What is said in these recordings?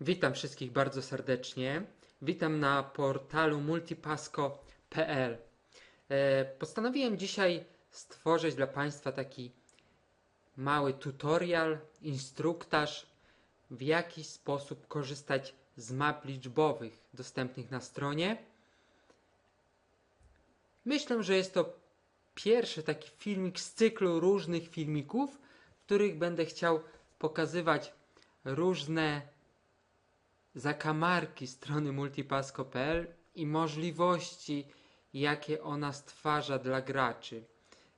Witam wszystkich bardzo serdecznie. Witam na portalu multipasco.pl. E, Postanowiłem dzisiaj stworzyć dla Państwa taki mały tutorial, instruktaż, w jaki sposób korzystać z map liczbowych dostępnych na stronie. Myślę, że jest to pierwszy taki filmik z cyklu różnych filmików, w których będę chciał pokazywać różne zakamarki strony multipasco.pl i możliwości, jakie ona stwarza dla graczy.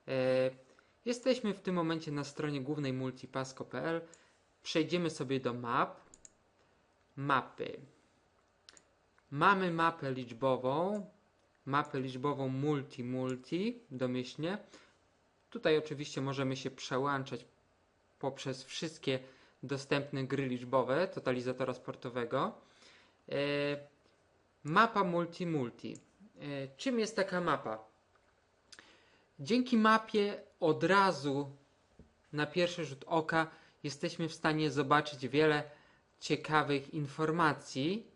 E, jesteśmy w tym momencie na stronie głównej multipasco.pl. Przejdziemy sobie do map. Mapy. Mamy mapę liczbową, mapę liczbową multi-multi, domyślnie. Tutaj oczywiście możemy się przełączać poprzez wszystkie dostępne gry liczbowe totalizatora sportowego. E, mapa multi-multi. E, czym jest taka mapa? Dzięki mapie od razu na pierwszy rzut oka jesteśmy w stanie zobaczyć wiele ciekawych informacji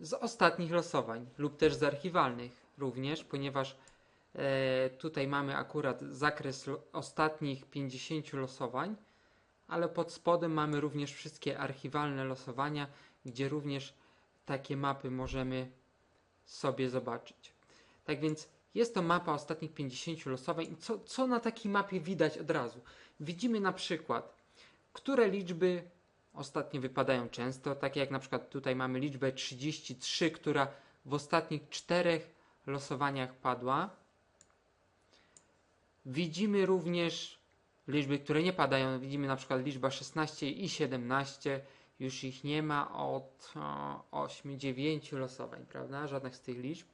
z ostatnich losowań lub też z archiwalnych również, ponieważ e, tutaj mamy akurat zakres ostatnich 50 losowań, ale pod spodem mamy również wszystkie archiwalne losowania, gdzie również takie mapy możemy sobie zobaczyć. Tak więc jest to mapa ostatnich 50 losowań co, co na takiej mapie widać od razu? Widzimy na przykład, które liczby ostatnio wypadają często, takie jak na przykład tutaj mamy liczbę 33, która w ostatnich czterech losowaniach padła. Widzimy również liczby, które nie padają. Widzimy na przykład liczba 16 i 17. Już ich nie ma od 8-9 losowań, prawda? Żadnych z tych liczb.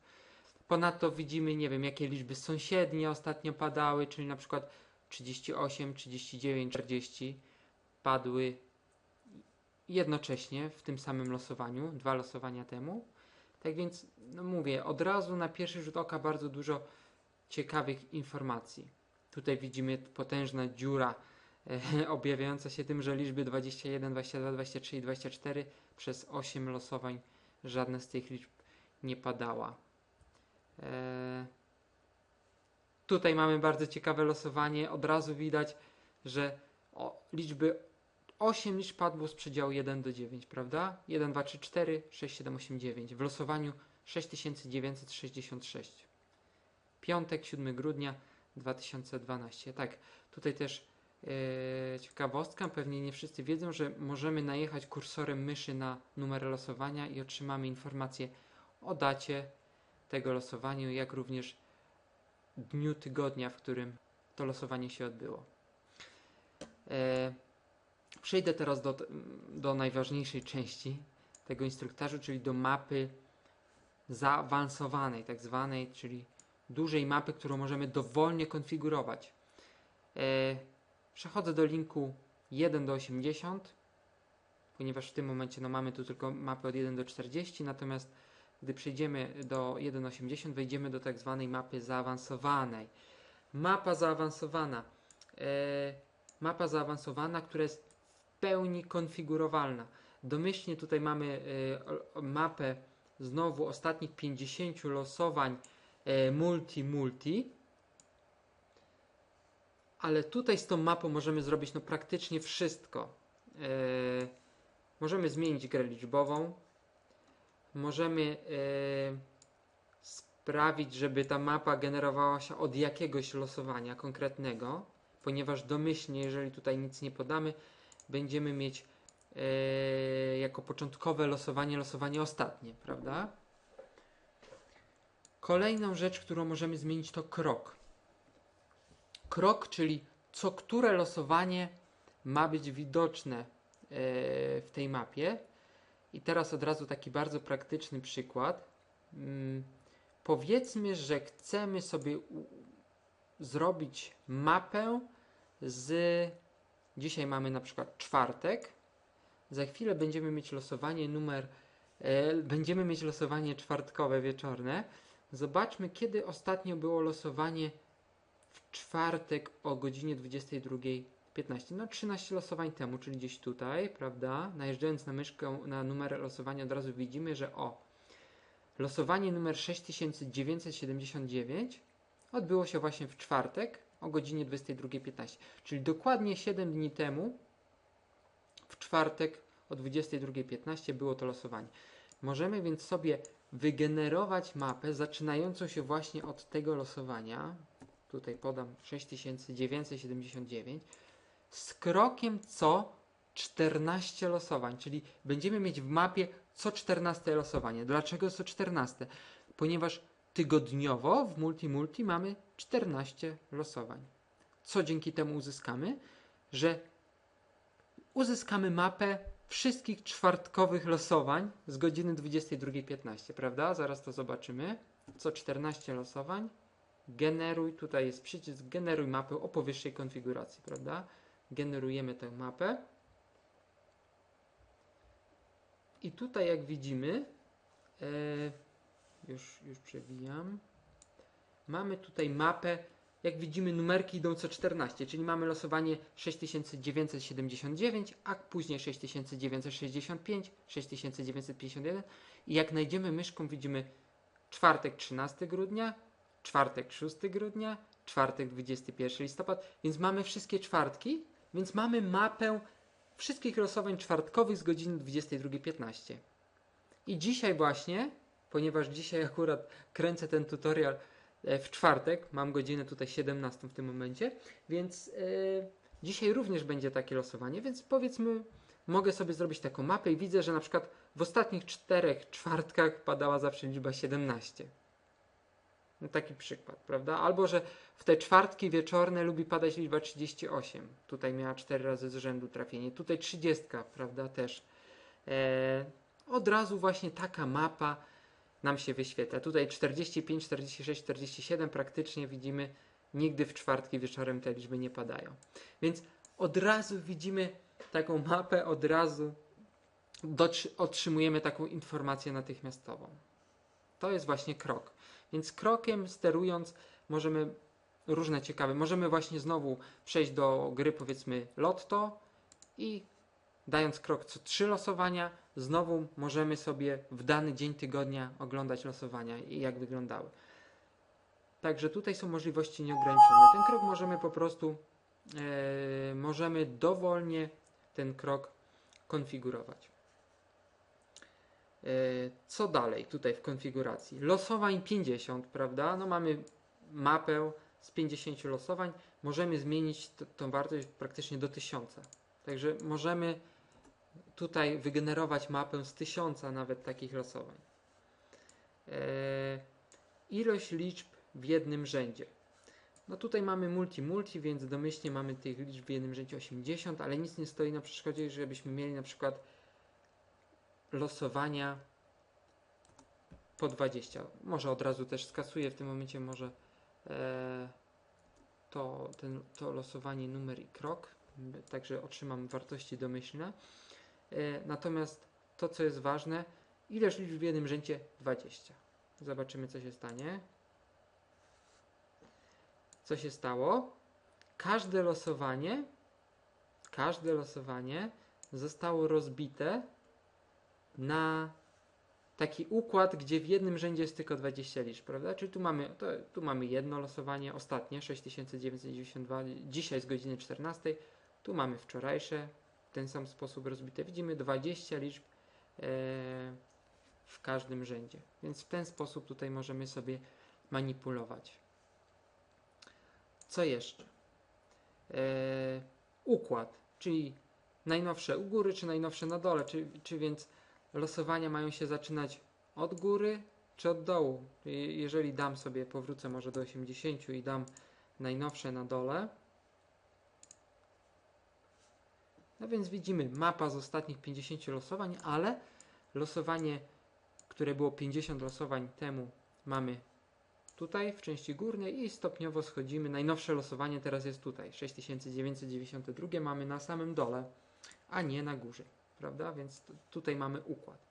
Ponadto widzimy, nie wiem, jakie liczby sąsiednie ostatnio padały, czyli na przykład 38, 39, 40 padły jednocześnie w tym samym losowaniu, dwa losowania temu. Tak więc, no mówię, od razu na pierwszy rzut oka bardzo dużo ciekawych informacji. Tutaj widzimy potężna dziura e, objawiająca się tym, że liczby 21, 22, 23 i 24 przez 8 losowań żadna z tych liczb nie padała. E, tutaj mamy bardzo ciekawe losowanie. Od razu widać, że liczby 8 liczb padło z przedziału 1 do 9, prawda? 1, 2, 3, 4, 6, 7, 8, 9. W losowaniu 6966. Piątek, 7 grudnia 2012. Tak, tutaj też e, ciekawostka, pewnie nie wszyscy wiedzą, że możemy najechać kursorem myszy na numer losowania i otrzymamy informację o dacie tego losowania, jak również dniu tygodnia, w którym to losowanie się odbyło. E, przejdę teraz do, do najważniejszej części tego instruktażu, czyli do mapy zaawansowanej, tak zwanej, czyli dużej mapy, którą możemy dowolnie konfigurować. E, przechodzę do linku 1 do 80, ponieważ w tym momencie no, mamy tu tylko mapę od 1 do 40, natomiast gdy przejdziemy do 1.80, wejdziemy do tak zwanej mapy zaawansowanej. Mapa zaawansowana. E, mapa zaawansowana, która jest w pełni konfigurowalna. Domyślnie tutaj mamy e, mapę znowu ostatnich 50 losowań e, multi-multi. Ale tutaj z tą mapą możemy zrobić no, praktycznie wszystko. E, możemy zmienić grę liczbową. Możemy e, sprawić, żeby ta mapa generowała się od jakiegoś losowania konkretnego, ponieważ domyślnie, jeżeli tutaj nic nie podamy, będziemy mieć jako początkowe losowanie losowanie ostatnie, prawda? Kolejną rzecz, którą możemy zmienić, to krok. Krok, czyli co które losowanie ma być widoczne e, w tej mapie. I teraz od razu taki bardzo praktyczny przykład. Mm, powiedzmy, że chcemy sobie zrobić mapę z. Dzisiaj mamy na przykład czwartek. Za chwilę będziemy mieć losowanie numer. E, będziemy mieć losowanie czwartkowe wieczorne. Zobaczmy, kiedy ostatnio było losowanie w czwartek o godzinie 22 15. No 13 losowań temu, czyli gdzieś tutaj, prawda? Najeżdżając na myszkę na numer losowania od razu widzimy, że o, losowanie numer 6979 odbyło się właśnie w czwartek o godzinie 22.15, czyli dokładnie 7 dni temu w czwartek o 22.15 było to losowanie. Możemy więc sobie wygenerować mapę zaczynającą się właśnie od tego losowania. Tutaj podam 6979 z krokiem co 14 losowań, czyli będziemy mieć w mapie co 14 losowanie. Dlaczego co 14? Ponieważ tygodniowo w multi-multi mamy 14 losowań. Co dzięki temu uzyskamy? Że uzyskamy mapę wszystkich czwartkowych losowań z godziny 22.15, prawda? Zaraz to zobaczymy. Co 14 losowań. Generuj, tutaj jest przycisk generuj mapę o powyższej konfiguracji, prawda? Generujemy tę mapę. I tutaj jak widzimy, e, już, już przewijam, mamy tutaj mapę, jak widzimy numerki idą co 14, czyli mamy losowanie 6979, a później 6965, 6951 i jak najdziemy myszką widzimy czwartek 13 grudnia, czwartek 6 grudnia, czwartek 21 listopad, więc mamy wszystkie czwartki, więc mamy mapę wszystkich losowań czwartkowych z godziny 22.15. I dzisiaj właśnie, ponieważ dzisiaj akurat kręcę ten tutorial w czwartek, mam godzinę tutaj 17 w tym momencie, więc e, dzisiaj również będzie takie losowanie, więc powiedzmy, mogę sobie zrobić taką mapę i widzę, że na przykład w ostatnich czterech czwartkach padała zawsze liczba 17. No taki przykład, prawda? Albo, że w te czwartki wieczorne lubi padać liczba 38. Tutaj miała 4 razy z rzędu trafienie. Tutaj 30, prawda? Też. E, od razu właśnie taka mapa nam się wyświetla. Tutaj 45, 46, 47 praktycznie widzimy, nigdy w czwartki wieczorem te liczby nie padają. Więc od razu widzimy taką mapę, od razu otrzymujemy taką informację natychmiastową. To jest właśnie krok. Więc krokiem sterując możemy różne ciekawe. Możemy właśnie znowu przejść do gry powiedzmy lotto i dając krok co trzy losowania, znowu możemy sobie w dany dzień tygodnia oglądać losowania i jak wyglądały. Także tutaj są możliwości nieograniczone. Ten krok możemy po prostu e, możemy dowolnie ten krok konfigurować. E, Co dalej tutaj w konfiguracji? Losowań 50, prawda? No mamy mapę z 50 losowań. Możemy zmienić tą wartość praktycznie do 1000. Także możemy tutaj wygenerować mapę z 1000 nawet takich losowań. E, Ilość liczb w jednym rzędzie. No tutaj mamy multi-multi, więc domyślnie mamy tych liczb w jednym rzędzie 80, ale nic nie stoi na przeszkodzie, żebyśmy mieli na przykład losowania po 20. Może od razu też skasuję w tym momencie może e, to, ten, to losowanie numer i krok, także otrzymam wartości domyślne. E, natomiast to, co jest ważne, ileż liczb w jednym rzędzie 20. Zobaczymy, co się stanie. Co się stało? Każde losowanie, każde losowanie zostało rozbite na taki układ, gdzie w jednym rzędzie jest tylko 20 liczb, prawda? Czyli tu mamy, to, tu mamy jedno losowanie, ostatnie 6992, dzisiaj z godziny 14. Tu mamy wczorajsze, ten sam sposób rozbite. Widzimy 20 liczb e, w każdym rzędzie. Więc w ten sposób tutaj możemy sobie manipulować. Co jeszcze? E, układ, czyli najnowsze u góry, czy najnowsze na dole, czy, czy więc losowania mają się zaczynać od góry, czy od dołu. Jeżeli dam sobie, powrócę może do 80 i dam najnowsze na dole, no więc widzimy mapa z ostatnich 50 losowań, ale losowanie, które było 50 losowań temu, mamy tutaj w części górnej i stopniowo schodzimy. Najnowsze losowanie teraz jest tutaj. 6992 mamy na samym dole, a nie na górze, prawda? Więc tutaj mamy układ.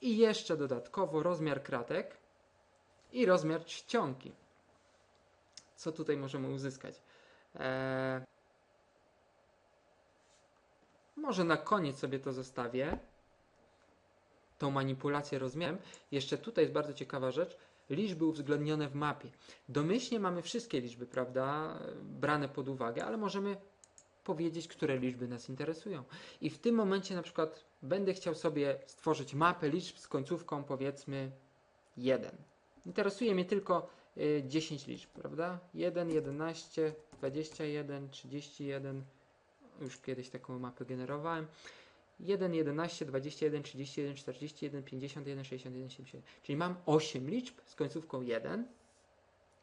I jeszcze dodatkowo rozmiar kratek i rozmiar czcionki. Co tutaj możemy uzyskać? Eee, Może na koniec sobie to zostawię. Tą manipulację rozmiarem. Jeszcze tutaj jest bardzo ciekawa rzecz. Liczby uwzględnione w mapie. Domyślnie mamy wszystkie liczby, prawda, brane pod uwagę, ale możemy powiedzieć, które liczby nas interesują. I w tym momencie na przykład będę chciał sobie stworzyć mapę liczb z końcówką powiedzmy 1. Interesuje mnie tylko y, 10 liczb, prawda? 1, 11, 21, 31. Już kiedyś taką mapę generowałem. 1, 11, 21, 31, 41, 51, 61, 77. Czyli mam 8 liczb z końcówką 1,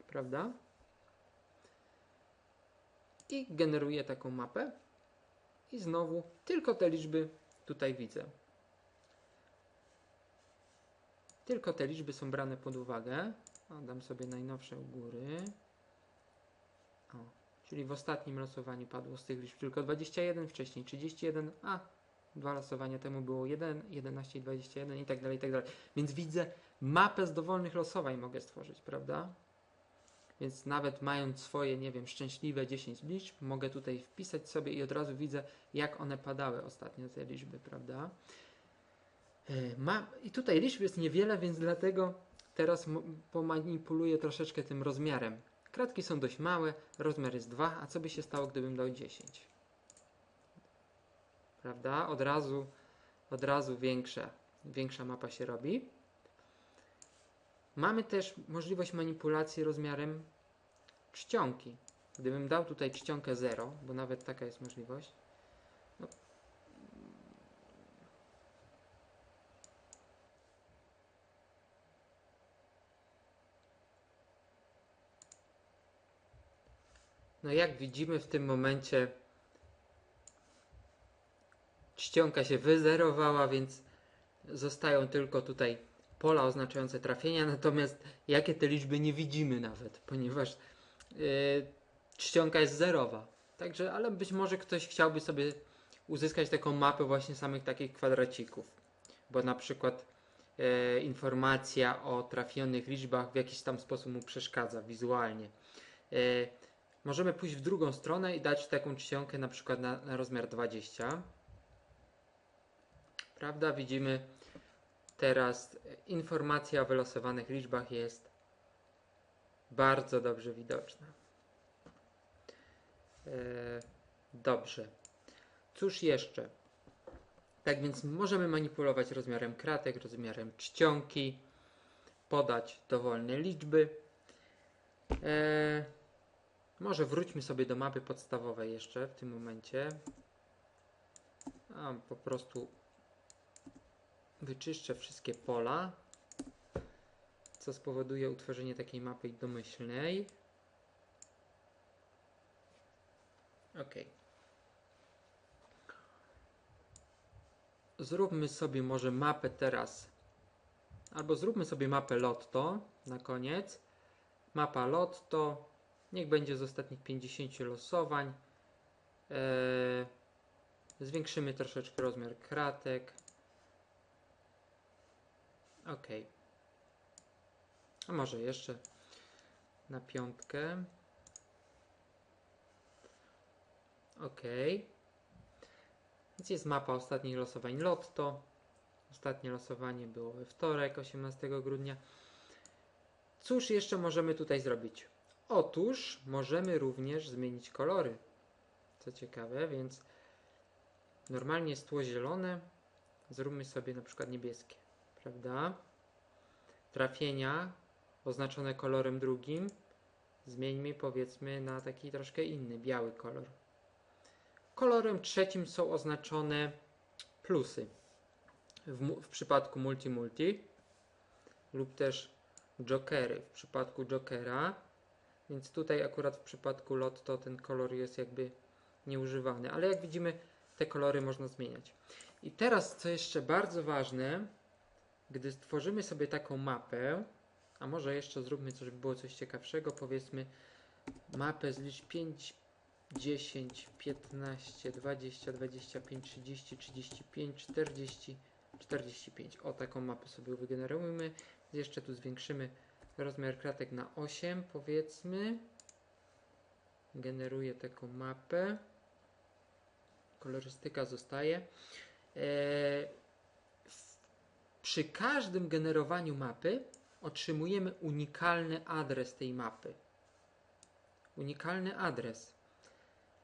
prawda? I generuję taką mapę. I znowu tylko te liczby tutaj widzę. Tylko te liczby są brane pod uwagę. O, dam sobie najnowsze u góry. Czyli w ostatnim losowaniu padło z tych liczb tylko 21, wcześniej 31, a dwa losowania temu było 1, 11 i 21 i tak dalej, i tak dalej. Więc widzę mapę z dowolnych losowań mogę stworzyć, prawda? Więc nawet mając swoje, nie wiem, szczęśliwe 10 liczb, mogę tutaj wpisać sobie i od razu widzę, jak one padały ostatnio, te liczby, prawda? E, Ma, I tutaj liczb jest niewiele, więc dlatego teraz pomanipuluję troszeczkę tym rozmiarem. Kratki są dość małe, rozmiar jest 2, a co by się stało, gdybym dał 10? Prawda? Od razu, od razu większa, większa mapa się robi. Mamy też możliwość manipulacji rozmiarem czcionki. Gdybym dał tutaj czcionkę 0, bo nawet taka jest możliwość. No jak widzimy w tym momencie czcionka się wyzerowała, więc zostają tylko tutaj pola oznaczające trafienia, natomiast jakie te liczby nie widzimy nawet, ponieważ yy, czcionka jest zerowa. Także, ale być może ktoś chciałby sobie uzyskać taką mapę właśnie samych takich kwadracików, bo na przykład e, informacja o trafionych liczbach w jakiś tam sposób mu przeszkadza wizualnie. E, możemy pójść w drugą stronę i dać taką czcionkę na przykład na, na rozmiar 20. Prawda? Widzimy teraz e, informacja o wylosowanych liczbach jest bardzo dobrze widoczna. E, dobrze. Cóż jeszcze? Tak więc możemy manipulować rozmiarem kratek, rozmiarem czcionki, podać dowolne liczby. Może wróćmy sobie do mapy podstawowej jeszcze w tym momencie. A, po prostu wyczyszczę wszystkie pola, co spowoduje utworzenie takiej mapy domyślnej. Ok. Zróbmy sobie może mapę teraz. Albo zróbmy sobie mapę Lotto na koniec. Mapa Lotto. Niech będzie z ostatnich 50 losowań. Eee, zwiększymy troszeczkę rozmiar kratek. Ok. A może jeszcze na piątkę. Ok. Więc jest mapa ostatnich losowań Lotto. Ostatnie losowanie było we wtorek, 18 grudnia. Cóż jeszcze możemy tutaj zrobić? Otóż możemy również zmienić kolory. Co ciekawe, więc normalnie jest tło zielone. Zróbmy sobie na przykład niebieskie, prawda? Trafienia oznaczone kolorem drugim zmieńmy powiedzmy na taki troszkę inny, biały kolor. Kolorem trzecim są oznaczone plusy w, w przypadku multi-multi lub też jokery w przypadku jokera. Więc tutaj akurat w przypadku lotto ten kolor jest jakby nieużywany, ale jak widzimy te kolory można zmieniać. I teraz co jeszcze bardzo ważne, gdy stworzymy sobie taką mapę, a może jeszcze zróbmy coś, żeby było coś ciekawszego, powiedzmy mapę z liczb 5, 10, 15, 20, 25, 30, 35, 40, 45. O taką mapę sobie wygenerujmy. Jeszcze tu zwiększymy rozmiar kratek na 8, powiedzmy. Generuję taką mapę. kolorystyka zostaje. E, przy każdym generowaniu mapy otrzymujemy unikalny adres tej mapy. Unikalny adres.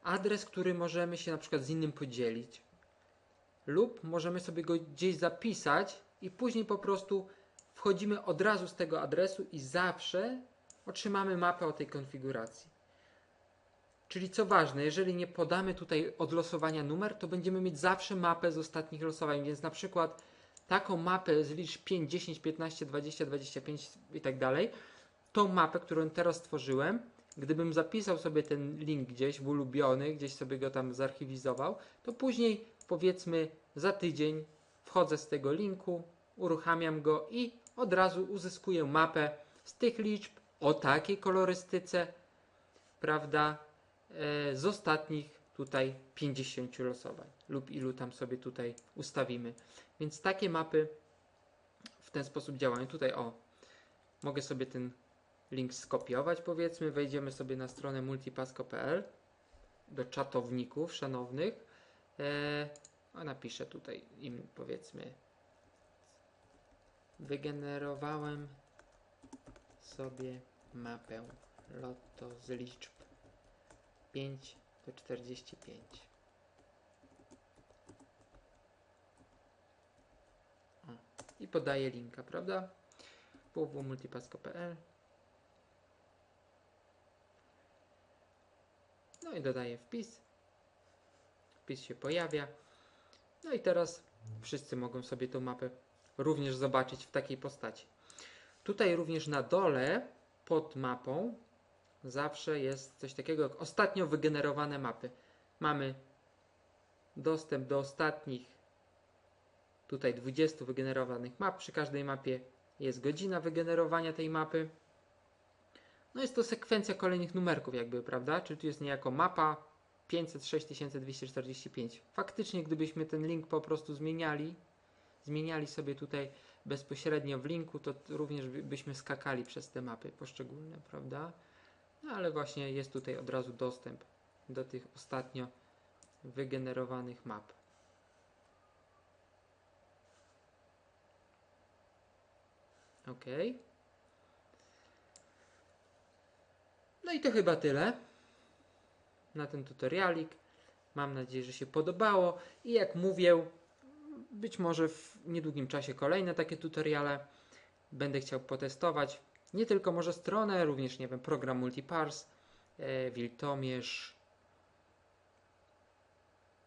Adres, który możemy się na przykład z innym podzielić, lub możemy sobie go gdzieś zapisać i później po prostu wchodzimy od razu z tego adresu i zawsze otrzymamy mapę o tej konfiguracji. Czyli co ważne, jeżeli nie podamy tutaj od losowania numer, to będziemy mieć zawsze mapę z ostatnich losowań, więc na przykład taką mapę z liczb 5, 10, 15, 20, 25 i tak dalej, tą mapę, którą teraz stworzyłem, gdybym zapisał sobie ten link gdzieś w ulubiony, gdzieś sobie go tam zarchiwizował, to później powiedzmy za tydzień wchodzę z tego linku, uruchamiam go i od razu uzyskuję mapę z tych liczb o takiej kolorystyce, prawda, e, z ostatnich tutaj 50 losowań lub ilu tam sobie tutaj ustawimy. Więc takie mapy w ten sposób działają. Tutaj o, mogę sobie ten link skopiować powiedzmy, wejdziemy sobie na stronę multipasko.pl do czatowników szanownych. E, a napiszę tutaj im powiedzmy wygenerowałem sobie mapę lotto z liczb 5 do 45. O, I podaję linka, prawda? www.multipasko.pl No i dodaję wpis. Wpis się pojawia. No i teraz wszyscy mogą sobie tą mapę również zobaczyć w takiej postaci. Tutaj również na dole pod mapą zawsze jest coś takiego jak ostatnio wygenerowane mapy. Mamy dostęp do ostatnich tutaj 20 wygenerowanych map. Przy każdej mapie jest godzina wygenerowania tej mapy. No jest to sekwencja kolejnych numerków jakby, prawda? Czyli tu jest niejako mapa 506 245. Faktycznie gdybyśmy ten link po prostu zmieniali, zmieniali sobie tutaj bezpośrednio w linku, to również by- byśmy skakali przez te mapy poszczególne, prawda? No ale właśnie jest tutaj od razu dostęp do tych ostatnio wygenerowanych map. Ok. No i to chyba tyle na ten tutorialik. Mam nadzieję, że się podobało i jak mówię, być może w niedługim czasie kolejne takie tutoriale będę chciał potestować. Nie tylko może stronę, również nie wiem, program Multiparse, Wiltomierz.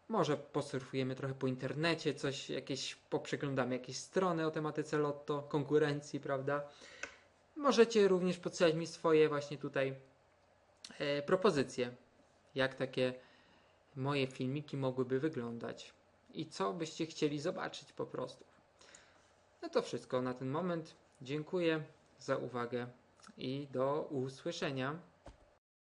Może posurfujemy trochę po internecie, coś jakieś poprzeglądamy jakieś strony o tematyce lotto, konkurencji, prawda? Możecie również podsyłać mi swoje właśnie tutaj e, propozycje, jak takie moje filmiki mogłyby wyglądać i co byście chcieli zobaczyć po prostu. No to wszystko na ten moment. Dziękuję za uwagę i do usłyszenia.